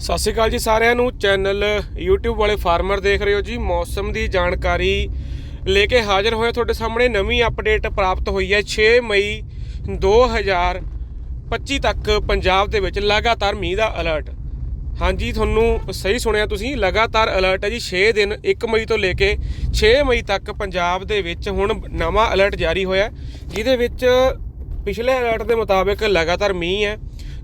ਸਤਿ ਸ਼੍ਰੀ ਅਕਾਲ ਜੀ ਸਾਰਿਆਂ ਨੂੰ। ਚੈਨਲ YouTube ਵਾਲੇ ਫਾਰਮਰ ਦੇਖ ਰਹੇ ਹੋ ਜੀ। ਮੌਸਮ ਦੀ ਜਾਣਕਾਰੀ ਲੈ ਕੇ ਹਾਜ਼ਰ ਹੋਏ ਤੁਹਾਡੇ ਸਾਹਮਣੇ। ਨਵੀਂ ਅਪਡੇਟ ਪ੍ਰਾਪਤ ਹੋਈ ਹੈ। 6 ਮਈ 2025 ਤੱਕ ਪੰਜਾਬ ਦੇ ਵਿੱਚ ਲਗਾਤਾਰ ਮੀਂਹ ਦਾ ਅਲਰਟ ਹਾਂਜੀ, ਤੁਹਾਨੂੰ ਸਹੀ ਸੁਣਿਆ ਤੁਸੀਂ। ਲਗਾਤਾਰ ਅਲਰਟ ਹੈ ਜੀ। 6 ਦਿਨ 1 ਮਈ ਤੋਂ ਲੈ ਕੇ 6 ਮਈ ਤੱਕ ਪੰਜਾਬ ਦੇ ਵਿੱਚ ਹੁਣ ਨਵਾਂ ਅਲਰਟ ਜਾਰੀ ਹੋਇਆ ਜਿਹਦੇ ਵਿੱਚ ਪਿਛਲੇ ਅਲਰਟ ਦੇ ਮੁਤਾਬਕ ਲਗਾਤਾਰ ਮੀਂਹ ਹੈ।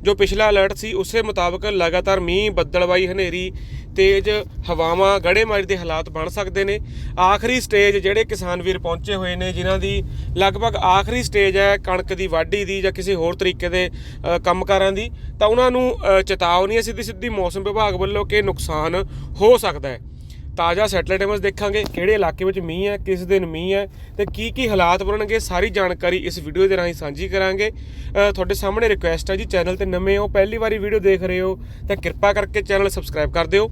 ਜੋ ਪਿਛਲਾ ਅਲਰਟ ਸੀ ਉਸੇ ਮੁਤਾਬਕ ਲਗਾਤਾਰ ਮੀਂਹ ਬੱਦਲਵਾਈ ਹਨੇਰੀ ਤੇਜ਼ ਹਵਾਵਾਂ ਗੜੇਮਾਰੀ ਦੇ ਹਾਲਾਤ ਬਣ ਸਕਦੇ ਨੇ। ਆਖਰੀ ਸਟੇਜ ਜਿਹੜੇ ਕਿਸਾਨ ਵੀਰ ਪਹੁੰਚੇ ਹੋਏ ਨੇ ਜਿਨ੍ਹਾਂ ਦੀ ਲਗਭਗ ਆਖਰੀ ਸਟੇਜ ਹੈ ਕਣਕ ਦੀ ਵਾਢੀ ਦੀ ਜਾਂ ਕਿਸੇ ਹੋਰ ਤਰੀਕੇ ਦੇ ਅ, ਕੰਮਕਾਰਾਂ ਦੀ ਤਾਂ ਉਹਨਾਂ ਨੂੰ ਚੇਤਾਵਨੀ ਹੈ ਸਿੱਧੀ ਸਿੱਧੀ ਮੌਸਮ ਵਿਭਾਗ ਵੱਲੋਂ ਕਿ ਨੁਕਸਾਨ ਹੋ ਸਕਦਾ ਹੈ। ਤਾਜ਼ਾ ਸੈਟਲਾਈਟ ਇਮੇਜ ਦੇਖਾਂਗੇ, ਕਿਹੜੇ ਇਲਾਕੇ ਵਿੱਚ ਮੀਂਹ ਹੈ, ਕਿਸ ਦਿਨ ਮੀਂਹ ਹੈ ਤੇ ਕੀ ਕੀ ਹਾਲਾਤ ਬਣਨਗੇ, ਸਾਰੀ ਜਾਣਕਾਰੀ ਇਸ ਵੀਡੀਓ ਦੇ ਰਾਹੀਂ ਸਾਂਝੀ ਕਰਾਂਗੇ। ਤੁਹਾਡੇ ਸਾਹਮਣੇ ਰਿਕੁਐਸਟ ਹੈ ਜੀ, ਚੈਨਲ ਤੇ ਨਵੇਂ ਹੋ, ਪਹਿਲੀ ਵਾਰੀ ਵੀਡੀਓ ਦੇਖ ਰਹੇ ਹੋ, ਤਾਂ ਕਿਰਪਾ ਕਰਕੇ ਚੈਨਲ ਸਬਸਕ੍ਰਾਈਬ ਕਰ ਦਿਓ।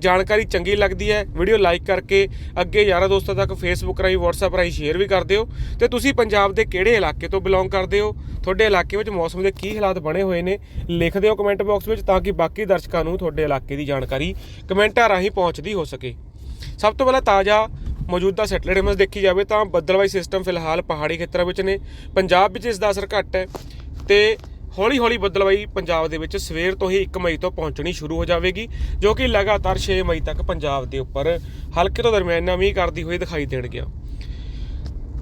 ਜਾਣਕਾਰੀ ਚੰਗੀ ਲੱਗਦੀ ਹੈ ਵੀਡੀਓ ਲਾਈਕ ਕਰਕੇ ਅੱਗੇ ਯਾਰਾਂ ਦੋਸਤਾਂ ਤੱਕ ਫੇਸਬੁੱਕ ਰਾਹੀਂ, WhatsApp ਰਾਹੀਂ ਸ਼ੇਅਰ ਵੀ ਕਰ ਦਿਓ ਤੇ ਤੁਸੀਂ ਪੰਜਾਬ ਦੇ ਕਿਹੜੇ ਇਲਾਕੇ ਤੋਂ ਬਿਲੋਂਗ ਕਰਦੇ ਹੋ, ਤੁਹਾਡੇ ਇਲਾਕੇ ਵਿੱਚ ਮੌਸਮ ਦੇ ਕੀ ਹਾਲਾਤ ਬਣੇ ਹੋਏ ਨੇ, ਲਿਖ ਦਿਓ ਕਮੈਂਟ ਬਾਕਸ ਵਿੱਚ ਤਾਂ ਕਿ ਬਾਕੀ ਦਰਸ਼ਕਾਂ ਨੂੰ ਤੁਹਾਡੇ ਇਲਾਕੇ ਦੀ ਜਾਣਕਾਰੀ ਕਮੈਂਟਾਂ ਰਾਹੀਂ ਪਹੁੰਚਦੀ ਹੋ ਸਕੇ। ਸਭ ਤੋਂ ਪਹਿਲਾਂ ਤਾਜ਼ਾ ਮੌਜੂਦਾ ਸੈਟਲਾਈਟ ਇਮੇਜ ਦੇਖੀ ਜਾਵੇ ਤਾਂ ਬੱਦਲਵਾਈ ਸਿਸਟਮ ਫਿਲਹਾਲ ਪਹਾੜੀ ਖੇਤਰਾਂ ਵਿੱਚ ਨੇ, ਪੰਜਾਬ ਵਿੱਚ ਇਸ ਦਾ ਅਸਰ ਘੱਟ ਹੈ ਤੇ ਹੌਲੀ ਹੌਲੀ ਬੱਦਲਵਾਈ ਪੰਜਾਬ ਦੇ ਵਿੱਚ ਸਵੇਰ ਤੋਂ ਹੀ 1 ਮਈ ਤੋਂ ਪਹੁੰਚਣੀ ਸ਼ੁਰੂ ਹੋ ਜਾਵੇਗੀ, ਜੋ ਕਿ ਲਗਾਤਾਰ 6 ਮਈ ਤੱਕ ਪੰਜਾਬ ਦੇ ਉੱਪਰ ਹਲਕੇ ਤੋਂ ਦਰਮਿਆਨਾ ਮੀਂਹ ਕਰਦੀ ਹੋਈ ਦਿਖਾਈ ਦੇਣਗੀਆਂ।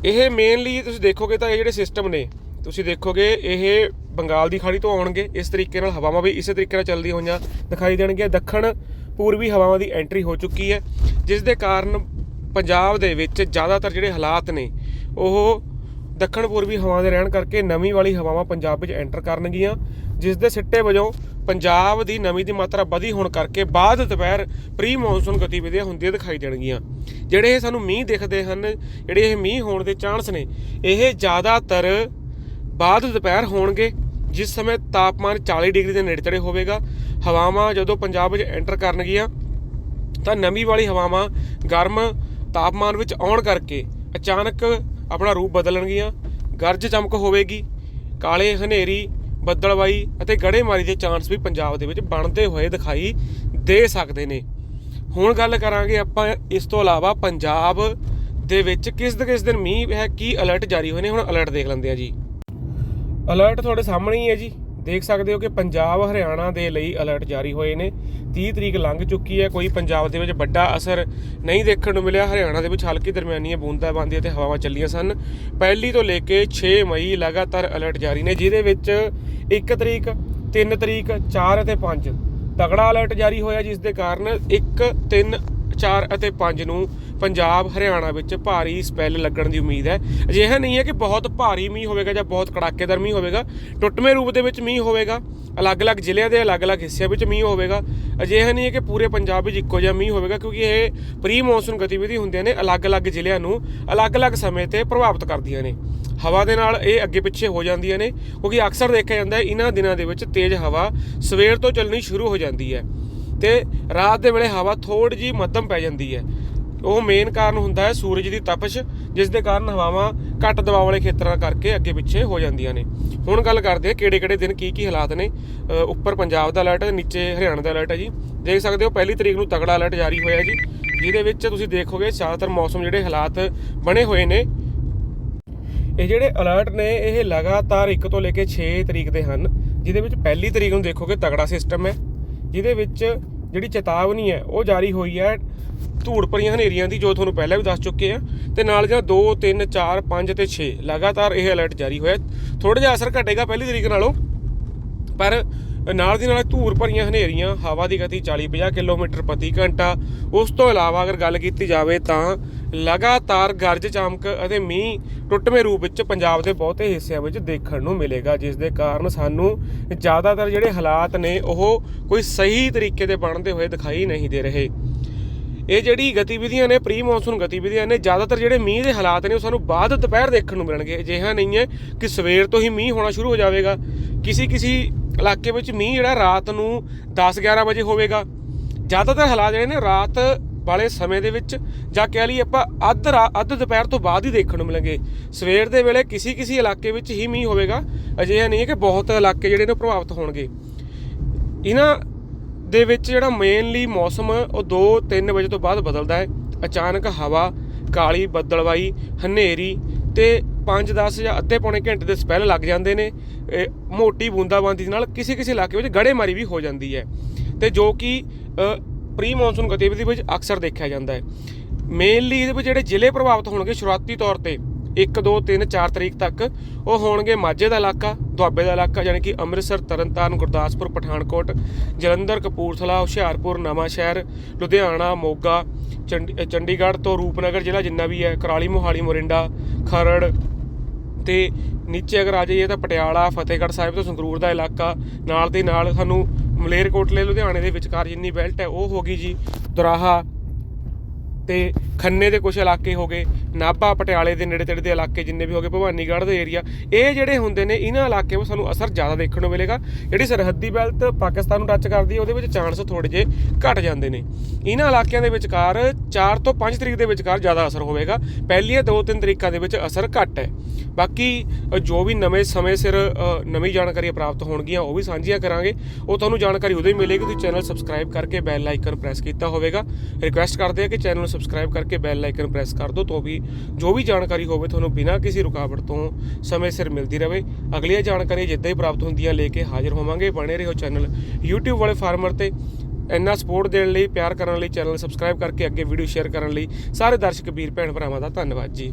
ਇਹ ਮੇਨਲੀ ਤੁਸੀਂ ਦੇਖੋਗੇ ਤਾਂ ਇਹ ਜਿਹੜੇ ਸਿਸਟਮ ਨੇ, ਤੁਸੀਂ ਦੇਖੋਗੇ ਇਹ ਬੰਗਾਲ ਦੀ ਖਾੜੀ ਤੋਂ ਆਉਣਗੇ, ਇਸ ਤਰੀਕੇ ਨਾਲ ਹਵਾਵਾਂ ਵੀ ਇਸੇ ਤਰੀਕੇ ਨਾਲ ਚੱਲਦੀਆਂ ਹੋਈਆਂ ਦਿਖਾਈ ਦੇਣਗੀਆਂ। ਦੱਖਣ ਪੂਰਬੀ ਹਵਾਵਾਂ ਦੀ ਐਂਟਰੀ ਹੋ ਚੁੱਕੀ ਹੈ, ਜਿਸ ਦੇ ਕਾਰਨ ਪੰਜਾਬ ਦੇ ਵਿੱਚ ਜ਼ਿਆਦਾਤਰ ਜਿਹੜੇ ਹਾਲਾਤ ਨੇ, ਉਹ ਦੱਖਣ ਪੂਰਬੀ ਹਵਾ ਦੇ ਰਹਿਣ ਕਰਕੇ ਨਮੀ ਵਾਲੀ ਹਵਾਵਾਂ ਪੰਜਾਬ ਵਿੱਚ ਐਂਟਰ ਕਰਨਗੀਆਂ ਜਿਸ ਦੇ ਸਿੱਟੇ ਵਜੋਂ ਪੰਜਾਬ ਦੀ ਨਮੀ ਦੀ ਮਾਤਰਾ ਵਧੀ ਹੋਣ ਕਰਕੇ ਬਾਅਦ ਦੁਪਹਿਰ ਪ੍ਰੀ ਮੌਨਸੂਨ ਗਤੀਵਿਧੀਆਂ ਹੁੰਦੀਆਂ ਦਿਖਾਈ ਦੇਣਗੀਆਂ। ਜਿਹੜੇ ਇਹ ਸਾਨੂੰ ਮੀਂਹ ਦਿਖਦੇ ਹਨ, ਜਿਹੜੇ ਇਹ ਮੀਂਹ ਹੋਣ ਦੇ ਚਾਂਸ ਨੇ, ਇਹ ਜ਼ਿਆਦਾਤਰ ਬਾਅਦ ਦੁਪਹਿਰ ਹੋਣਗੇ, ਜਿਸ ਸਮੇਂ ਤਾਪਮਾਨ 40 ਡਿਗਰੀ ਦੇ ਨੇੜੇ ਤੇੜੇ ਹੋਵੇਗਾ। ਹਵਾਵਾਂ ਜਦੋਂ ਪੰਜਾਬ ਵਿੱਚ ਐਂਟਰ ਕਰਨਗੀਆਂ, ਤਾਂ ਨਮੀ ਵਾਲੀ ਹਵਾਵਾਂ ਗਰਮ ਤਾਪਮਾਨ ਵਿੱਚ ਆਉਣ ਕਰਕੇ ਅਚਾਨਕ ਆਪਣਾ ਰੂਪ ਬਦਲਣਗੀਆਂ। ਗਰਜ ਚਮਕ ਹੋਵੇਗੀ। ਕਾਲੇ ਹਨੇਰੀ, ਬੱਦਲਵਾਈ ਅਤੇ ਗੜੇਮਾਰੀ ਦੇ ਚਾਂਸ ਵੀ ਪੰਜਾਬ ਦੇ ਵਿੱਚ ਬਣਦੇ ਹੋਏ ਦਿਖਾਈ ਦੇ ਸਕਦੇ ਨੇ। ਹੁਣ ਗੱਲ ਕਰਾਂਗੇ ਆਪਾਂ ਇਸ ਤੋਂ ਇਲਾਵਾ ਪੰਜਾਬ ਦੇ ਵਿੱਚ ਕਿਸ ਦਿਨ ਕਿਸ ਦਿਨ ਮੀਂਹ ਹੈ, ਕੀ ਅਲਰਟ ਜਾਰੀ ਹੋਏ ਨੇ, ਹੁਣ ਅਲਰਟ ਦੇਖ ਲੈਂਦੇ ਆ ਜੀ। ਅਲਰਟ ਤੁਹਾਡੇ ਸਾਹਮਣੇ ਹੀ ਹੈ ਜੀ। ਦੇਖ ਸਕਦੇ ਹੋ ਕਿ ਪੰਜਾਬ, ਹਰਿਆਣਾ ਦੇ ਲਈ ਅਲਰਟ ਜਾਰੀ ਹੋਏ ਨੇ। 30 ਤਰੀਕ ਲੰਘ ਚੁੱਕੀ ਹੈ, ਕੋਈ ਪੰਜਾਬ ਦੇ ਵਿੱਚ ਵੱਡਾ ਅਸਰ ਨਹੀਂ ਦੇਖਣ ਨੂੰ ਮਿਲਿਆ। ਹਰਿਆਣਾ ਦੇ ਵਿੱਚ ਹਲਕੀ ਦਰਮਿਆਨੀਆਂ ਬੂੰਦਾਬਾਂਦੀਆਂ ਅਤੇ ਹਵਾਵਾਂ ਚੱਲੀਆਂ ਸਨ। ਪਹਿਲੀ ਤੋਂ ਲੈ ਕੇ 6 ਮਈ ਲਗਾਤਾਰ ਅਲਰਟ ਜਾਰੀ ਨੇ, ਜਿਹਦੇ ਵਿੱਚ 1 ਤਰੀਕ 3 ਤਰੀਕ 4 ਅਤੇ 5 ਤਗੜਾ ਅਲਰਟ ਜਾਰੀ ਹੋਇਆ, ਜਿਸ ਦੇ ਕਾਰਨ 1 3 4 ਅਤੇ 5 ਨੂੰ ਪੰਜਾਬ, ਹਰਿਆਣਾ ਵਿੱਚ ਭਾਰੀ ਸਪੈਲ ਲੱਗਣ ਦੀ ਉਮੀਦ ਹੈ। ਅਜਿਹਾ ਨਹੀਂ ਹੈ ਕਿ ਬਹੁਤ ਭਾਰੀ ਮੀਂਹ ਹੋਵੇਗਾ ਜਾਂ ਬਹੁਤ ਕੜਾਕੇਦਾਰ ਮੀਂਹ ਹੋਵੇਗਾ। ਟੁੱਟਵੇਂ ਰੂਪ ਦੇ ਵਿੱਚ ਮੀਂਹ ਹੋਵੇਗਾ। ਅਲੱਗ-ਅਲੱਗ ਜ਼ਿਲ੍ਹਿਆਂ ਦੇ ਅਲੱਗ-ਅਲੱਗ ਹਿੱਸਿਆਂ ਵਿੱਚ ਮੀਂਹ ਹੋਵੇਗਾ। ਅਜਿਹਾ ਨਹੀਂ ਹੈ ਕਿ ਪੂਰੇ ਪੰਜਾਬ ਵਿੱਚ ਇੱਕੋ ਜਿਹਾ ਮੀਂਹ ਹੋਵੇਗਾ ਕਿਉਂਕਿ ਇਹ ਪ੍ਰੀ ਮੌਨਸੂਨ ਗਤੀਵਿਧੀ ਹੁੰਦੀਆਂ ਨੇ ਅਲੱਗ-ਅਲੱਗ ਜ਼ਿਲ੍ਹਿਆਂ ਨੂੰ ਅਲੱਗ-ਅਲੱਗ ਸਮੇਂ ਤੇ ਪ੍ਰਭਾਵਿਤ ਕਰਦੀਆਂ ਨੇ। ਹਵਾ ਦੇ ਨਾਲ ਇਹ ਅੱਗੇ ਪਿੱਛੇ ਹੋ ਜਾਂਦੀਆਂ ਨੇ ਕਿਉਂਕਿ ਅਕਸਰ ਦੇਖਿਆ ਜਾਂਦਾ ਇਹਨਾਂ ਦਿਨਾਂ ਦੇ ਵਿੱਚ ਤੇਜ਼ ਹਵਾ ਸਵੇਰ ਤੋਂ ਚੱਲਣੀ ਸ਼ੁਰੂ ਹੋ ਜਾਂਦੀ ਹੈ ਤੇ ਰਾਤ ਦੇ ਵੇਲੇ ਹਵਾ ਥੋੜੀ ਜੀ ਮੱਧਮ ਪੈ ਜਾਂਦੀ ਹੈ। ਉਹ ਮੇਨ ਕਾਰਨ ਹੁੰਦਾ ਹੈ ਸੂਰਜ ਦੀ ਤਪਸ਼, ਜਿਸ ਦੇ ਕਾਰਨ ਹਵਾਵਾਂ ਘੱਟ ਦਬਾਅ ਵਾਲੇ ਖੇਤਰਾਂ ਕਰਕੇ ਅੱਗੇ ਪਿੱਛੇ ਹੋ ਜਾਂਦੀਆਂ ਨੇ। ਹੁਣ ਗੱਲ ਕਰਦੇ ਹਾਂ ਕਿਹੜੇ ਕਿਹੜੇ ਦਿਨ ਕੀ ਕੀ ਹਾਲਾਤ ਨੇ। ਉੱਪਰ ਪੰਜਾਬ ਦਾ ਅਲਰਟ ਹੈ, ਨੀਚੇ ਹਰਿਆਣਾ ਦਾ ਅਲਰਟ ਹੈ ਜੀ। ਦੇਖ ਸਕਦੇ ਹੋ ਪਹਿਲੀ ਤਰੀਕ ਨੂੰ ਤਗੜਾ ਅਲਰਟ ਜਾਰੀ ਹੋਇਆ ਜੀ, ਜਿਹਦੇ ਵਿੱਚ ਤੁਸੀਂ ਦੇਖੋਗੇ ਜ਼ਿਆਦਾਤਰ ਮੌਸਮ ਜਿਹੜੇ ਹਾਲਾਤ ਬਣੇ ਹੋਏ ਨੇ। ਇਹ ਜਿਹੜੇ ਅਲਰਟ ਨੇ, ਇਹ ਲਗਾਤਾਰ 1 ਤੋਂ ਲੈ ਕੇ 6 ਤਰੀਕ ਦੇ ਹਨ, ਜਿਹਦੇ ਵਿੱਚ ਪਹਿਲੀ ਤਰੀਕ ਨੂੰ ਦੇਖੋਗੇ ਤਗੜਾ ਸਿਸਟਮ ਹੈ, ਜਿਹਦੇ ਵਿੱਚ ਜਿਹੜੀ ਚੇਤਾਵਨੀ ਹੈ, ਉਹ ਜਾਰੀ ਹੋਈ ਹੈ ਧੂੜ ਭਰੀਆਂ ਹਨੇਰੀਆਂ ਦੀ ਜੋ ਤੁਹਾਨੂੰ ਪਹਿਲਾਂ ਵੀ ਦੱਸ ਚੁੱਕੇ ਆ। ਤੇ ਨਾਲ ਜਾਂ 2 3 4 5 ਤੇ 6 ਲਗਾਤਾਰ ਇਹ ਅਲਰਟ ਜਾਰੀ ਹੋਇਆ। ਥੋੜਾ ਜਿਹਾ ਅਸਰ ਘਟੇਗਾ ਪਹਿਲੀ ਤਰੀਕ ਨਾਲੋਂ, ਪਰ ਨਾਲ ਦੀ ਨਾਲ ਧੂੜ ਭਰੀਆਂ ਹਨੇਰੀਆਂ, ਹਵਾ ਦੀ ਗਤੀ 40-50 ਕਿਲੋਮੀਟਰ ਪ੍ਰਤੀ ਘੰਟਾ। ਉਸ ਤੋਂ ਇਲਾਵਾ ਅਗਰ ਗੱਲ ਕੀਤੀ ਜਾਵੇ ਤਾਂ ਲਗਾਤਾਰ ਗਰਜ ਚਮਕ ਅਤੇ ਮੀਂਹ ਟੁੱਟਵੇਂ ਰੂਪ ਵਿੱਚ ਪੰਜਾਬ ਦੇ ਬਹੁਤੇ ਹਿੱਸਿਆਂ ਵਿੱਚ ਦੇਖਣ ਨੂੰ ਮਿਲੇਗਾ, ਜਿਸ ਦੇ ਕਾਰਨ ਸਾਨੂੰ ਜ਼ਿਆਦਾਤਰ ਜਿਹੜੇ ਹਾਲਾਤ ਨੇ, ਉਹ ਕੋਈ ਸਹੀ ਤਰੀਕੇ ਦੇ ਬਣਦੇ ਹੋਏ ਦਿਖਾਈ ਨਹੀਂ ਦੇ ਰਹੇ। ਇਹ ਜਿਹੜੀ ਗਤੀਵਿਧੀਆਂ ਨੇ ਪ੍ਰੀ ਮੌਨਸੂਨ ਗਤੀਵਿਧੀਆਂ ਨੇ, ਜ਼ਿਆਦਾਤਰ ਜਿਹੜੇ ਮੀਂਹ ਦੇ ਹਾਲਾਤ ਨੇ, ਉਹ ਸਾਨੂੰ ਬਾਅਦ ਦੁਪਹਿਰ ਦੇਖਣ ਨੂੰ ਮਿਲਣਗੇ। ਅਜਿਹਾ ਨਹੀਂ ਹੈ ਕਿ ਸਵੇਰ ਤੋਂ ਹੀ ਮੀਂਹ ਹੋਣਾ ਸ਼ੁਰੂ ਹੋ ਜਾਵੇਗਾ। ਕਿਸੇ ਕਿਸੇ ਇਲਾਕੇ ਵਿੱਚ ਮੀਂਹ ਜਿਹੜਾ ਰਾਤ ਨੂੰ 10-11 ਵਜੇ ਹੋਵੇਗਾ। ਜ਼ਿਆਦਾਤਰ ਹਾਲਾਤ ਜਿਹੜੇ ਨੇ, ਰਾਤ ਵਾਲੇ ਸਮੇਂ ਦੇ ਵਿੱਚ, ਜਾਂ ਕਹਿ ਲਈਏ ਆਪਾਂ ਅੱਧ ਰਾ- ਅੱਧ ਦੁਪਹਿਰ ਤੋਂ ਬਾਅਦ ਹੀ ਦੇਖਣ ਨੂੰ ਮਿਲਣਗੇ। ਸਵੇਰ ਦੇ ਵੇਲੇ ਕਿਸੇ ਕਿਸੇ ਇਲਾਕੇ ਵਿੱਚ ਹੀ ਮੀਂਹ ਹੋਵੇਗਾ। ਅਜਿਹਾ ਨਹੀਂ ਹੈ ਕਿ ਬਹੁਤ ਇਲਾਕੇ ਜਿਹੜੇ ਨੇ ਪ੍ਰਭਾਵਿਤ ਹੋਣਗੇ। ਇਹਨਾਂ ਦੇ ਵਿੱਚ ਜਿਹੜਾ ਮੇਨਲੀ ਮੌਸਮ ਉਹ 2-3 ਵਜੇ ਤੋਂ ਬਾਅਦ ਬਦਲਦਾ ਹੈ। ਅਚਾਨਕ ਹਵਾ, ਕਾਲੀ ਬੱਦਲਵਾਈ, ਹਨੇਰੀ ਤੇ 5-10 ਜਾਂ ਅੱਧੇ ਪੌਣੇ ਘੰਟੇ ਦੇ ਸਪੈਲ ਲੱਗ ਜਾਂਦੇ ਨੇ। ਮੋਟੀ ਬੂੰਦਾਬਾਂਦੀ ਨਾਲ ਕਿਸੇ ਕਿਸੇ ਇਲਾਕੇ ਵਿੱਚ ਗੜੇਮਾਰੀ ਵੀ ਹੋ ਜਾਂਦੀ ਹੈ। ਤੇ ਜੋ ਕਿ ਪ੍ਰੀ ਮੌਨਸੂਨ ਗਤੀਵਿਧੀ ਵਿੱਚ ਅਕਸਰ ਦੇਖਿਆ ਜਾਂਦਾ ਹੈ। ਮੇਨਲੀ ਇਹਦੇ ਵਿੱਚ ਜਿਹੜੇ ਜ਼ਿਲ੍ਹੇ ਪ੍ਰਭਾਵਿਤ ਹੋਣਗੇ, ਸ਼ੁਰੂਆਤੀ ਤੌਰ ਤੇ 1 2 3 4 ਤਰੀਕ ਤੱਕ ਉਹ ਹੋਣਗੇ ਮਾਝੇ ਦਾ ਇਲਾਕਾ, ਦੁਆਬੇ ਦਾ ਇਲਾਕਾ, ਯਾਨੀ ਕਿ ਅੰਮ੍ਰਿਤਸਰ, ਤਰਨਤਾਰਨ, ਗੁਰਦਾਸਪੁਰ, ਪਠਾਨਕੋਟ, ਜਲੰਧਰ, ਕਪੂਰਥਲਾ, ਹੁਸ਼ਿਆਰਪੁਰ, ਨਵਾਂਸ਼ਹਿਰ, ਲੁਧਿਆਣਾ, ਮੋਗਾ, ਚੰਡੀ- ਚੰਡੀਗੜ੍ਹ ਤੋਂ ਰੂਪਨਗਰ ਜ਼ਿਲ੍ਹਾ ਜਿੰਨਾ ਵੀ ਹੈ, ਕਰਾਲੀ, ਮੋਹਾਲੀ, ਮੋਰਿੰਡਾ, ਖਰੜ ਤੇ ਨੀਚੇ ਅਗਰ ਆ ਜਾਈਏ ਤਾਂ ਪਟਿਆਲਾ, ਫਤਿਹਗੜ੍ਹ ਸਾਹਿਬ ਤੋਂ ਸੰਗਰੂਰ ਦਾ ਇਲਾਕਾ, ਨਾਲ ਦੇ ਨਾਲ ਸਾਨੂੰ ਮਲੇਰਕੋਟਲੇ, ਲੁਧਿਆਣੇ ਦੇ ਵਿਚਕਾਰ ਜਿੰਨੀ ਬੈਲਟ ਹੈ ਉਹ ਹੋ ਗਈ ਜੀ, ਦੁਰਾਹਾ ਤੇ ਖੰਨੇ ਦੇ ਕੁਝ ਇਲਾਕੇ ਹੋ ਗਏ, ਨਾਭਾ, ਪਟਿਆਲੇ ਦੇ ਨੇੜੇ ਤੇੜੇ ਦੇ ਇਲਾਕੇ ਜਿੰਨੇ ਵੀ ਹੋ ਗਏ, ਭਵਾਨੀਗੜ੍ਹ ਦੇ ਏਰੀਆ ਇਹ ਜਿਹੜੇ ਹੁੰਦੇ ਨੇ, ਇਹਨਾਂ ਇਲਾਕਿਆਂ ਵਿੱਚ ਸਾਨੂੰ ਅਸਰ ਜ਼ਿਆਦਾ ਦੇਖਣ ਨੂੰ ਮਿਲੇਗਾ। ਜਿਹੜੀ ਸਰਹੱਦੀ ਬੈਲਟ ਪਾਕਿਸਤਾਨ ਨੂੰ ਟੱਚ ਕਰਦੀ ਹੈ, ਉਹਦੇ ਵਿੱਚ ਚਾਂਸ ਥੋੜੇ ਜਿਹੇ ਘਟ ਜਾਂਦੇ ਨੇ। ਇਹਨਾਂ ਇਲਾਕਿਆਂ ਦੇ ਵਿਚਕਾਰ 4 ਤੋਂ 5 ਤਰੀਕ ਦੇ ਵਿਚਕਾਰ ਜ਼ਿਆਦਾ ਅਸਰ ਹੋਵੇਗਾ। ਪਹਿਲੀਆਂ 2-3 ਤਰੀਕਾਂ ਦੇ ਵਿੱਚ ਅਸਰ ਘੱਟ ਹੈ। ਬਾਕੀ ਜੋ ਵੀ ਨਵੇਂ ਸਮੇਂ ਸਿਰ ਨਵੀਂ ਜਾਣਕਾਰੀ ਪ੍ਰਾਪਤ ਹੋਣਗੀਆਂ, ਉਹ ਵੀ ਸਾਂਝੀਆਂ ਕਰਾਂਗੇ। ਉਹ ਤੁਹਾਨੂੰ ਜਾਣਕਾਰੀ ਉਦੋਂ ਹੀ ਮਿਲੇਗੀ ਤੁਸੀਂ ਚੈਨਲ ਸਬਸਕ੍ਰਾਈਬ ਕਰਕੇ ਬੈਲ ਆਈਕਨ ਪ੍ਰੈਸ ਕੀਤਾ ਹੋਵੇਗਾ। ਰਿਕੁਐਸਟ ਕਰਦੇ ਆ ਕਿ ਚੈਨਲ ਨੂੰ ਸਬਸਕ੍ਰਾਈਬ ਕਰਕੇ ਬੈਲ ਆਈਕਨ ਪ੍ਰੈਸ ਕਰ ਦਿਓ ਤਾਂ ਵੀ ਜੋ ਵੀ ਜਾਣਕਾਰੀ ਹੋਵੇ ਤੁਹਾਨੂੰ ਬਿਨਾਂ ਕਿਸੇ ਰੁਕਾਵਟ ਤੋਂ ਸਮੇਂ ਸਿਰ ਮਿਲਦੀ ਰਹੇ ਅਗਲੀਆਂ ਜਾਣਕਾਰੀਆਂ ਜਿੱਦਾਂ ਹੀ ਪ੍ਰਾਪਤ ਹੁੰਦੀਆਂ ਲੈ ਕੇ ਹਾਜ਼ਰ ਹੋਵਾਂਗੇ। ਬਣੇ ਰਹੋ ਚੈਨਲ YouTube ਵਾਲੇ ਫਾਰਮਰ ਤੇ। ਇੰਨਾ ਸਪੋਰਟ ਦੇਣ ਲਈ, ਪਿਆਰ ਕਰਨ ਲਈ ਚੈਨਲ ਸਬਸਕ੍ਰਾਈਬ ਕਰਕੇ ਅੱਗੇ ਵੀਡੀਓ ਸ਼ੇਅਰ ਕਰਨ ਲਈ। ਸਾਰੇ ਦਰਸ਼ਕ, ਵੀਰ, ਭੈਣ, ਭਰਾਵਾਂ ਦਾ ਧੰਨਵਾਦ ਜੀ।